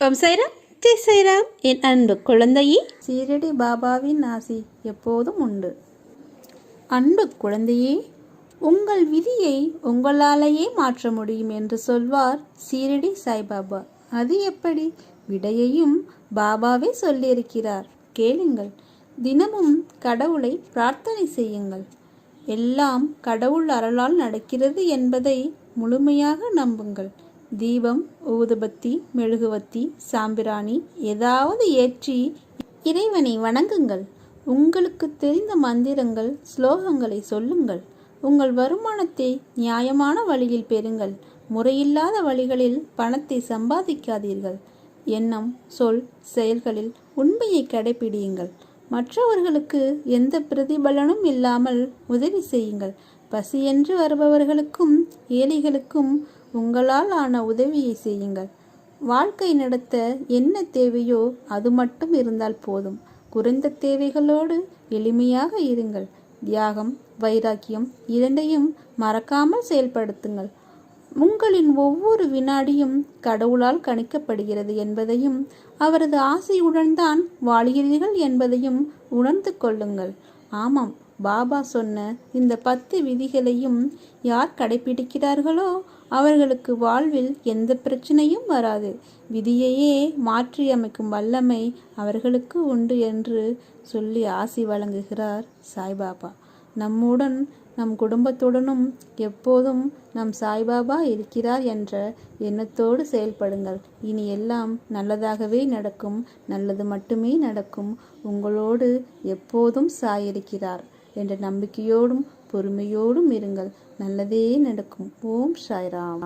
ஓம் சைராம் ஜெய் சைராம் என் அன்பு குழந்தையே. சீரடி பாபாவின் ஆசி எப்போதும் உண்டு. அன்பு குழந்தையே உங்கள் விதியை உங்களாலேயே மாற்ற முடியும் என்று சொல்வார் சீரடி சாய்பாபா. அது எப்படி? விடையையும் பாபாவே சொல்லியிருக்கிறார். கேளுங்கள். தினமும் கடவுளை பிரார்த்தனை செய்யுங்கள். எல்லாம் கடவுள் அருளால் நடக்கிறது என்பதை முழுமையாக நம்புங்கள். தீபம் ஊதுபத்தி மெழுகுவத்தி சாம்பிராணி ஏதாவது ஏற்றி இறைவனை வணங்குங்கள். உங்களுக்கு தெரிந்த மந்திரங்கள் ஸ்லோகங்களை சொல்லுங்கள். உங்கள் வருமானத்தை நியாயமான வழியில் பெறுங்கள். முறையில்லாத வழிகளில் பணத்தை சம்பாதிக்காதீர்கள். எண்ணம் சொல் செயல்களில் உண்மையை கடைபிடியுங்கள் மற்றவர்களுக்கு எந்த பிரதிபலனும் இல்லாமல் உதவி செய்யுங்கள். பசியென்று வருபவர்களுக்கும் ஏழைகளுக்கும் உங்களால் ஆன உதவியை செய்யுங்கள். வாழ்க்கை நடத்த என்ன தேவையோ அது மட்டும் இருந்தால் போதும். குறைந்த தேவைகளோடு எளிமையாக இருங்கள். தியாகம் வைராக்கியம் இரண்டையும் மறக்காமல் செயல்படுத்துங்கள். உங்களின் ஒவ்வொரு வினாடியும் கடவுளால் கணிக்கப்படுகிறது என்பதையும் அவரது ஆசையுடன் தான் வாழ்கிறீர்கள் என்பதையும் உணர்ந்து கொள்ளுங்கள். ஆமாம் பாபா சொன்ன இந்த பத்து விதிகளையும் யார் கடைபிடிக்கிறார்களோ அவர்களுக்கு வாழ்வில் எந்த பிரச்சனையும் வராது. விதியையே மாற்றியமைக்கும் வல்லமை அவர்களுக்கு உண்டு என்று சொல்லி ஆசி வழங்குகிறார் சாய்பாபா. நம்முடன் நம் குடும்பத்துடனும் எப்போதும் நம் சாய்பாபா இருக்கிறார் என்ற எண்ணத்தோடு செயல்படுங்கள். இனி எல்லாம் நல்லதாகவே நடக்கும் நல்லது மட்டுமே நடக்கும். உங்களோடு எப்போதும் சாய் இருக்கிறார் என்ற நம்பிக்கையோடும் பொறுமையோடும் இருங்கள். நல்லதே நடக்கும். ஓம் சாய்ராம்.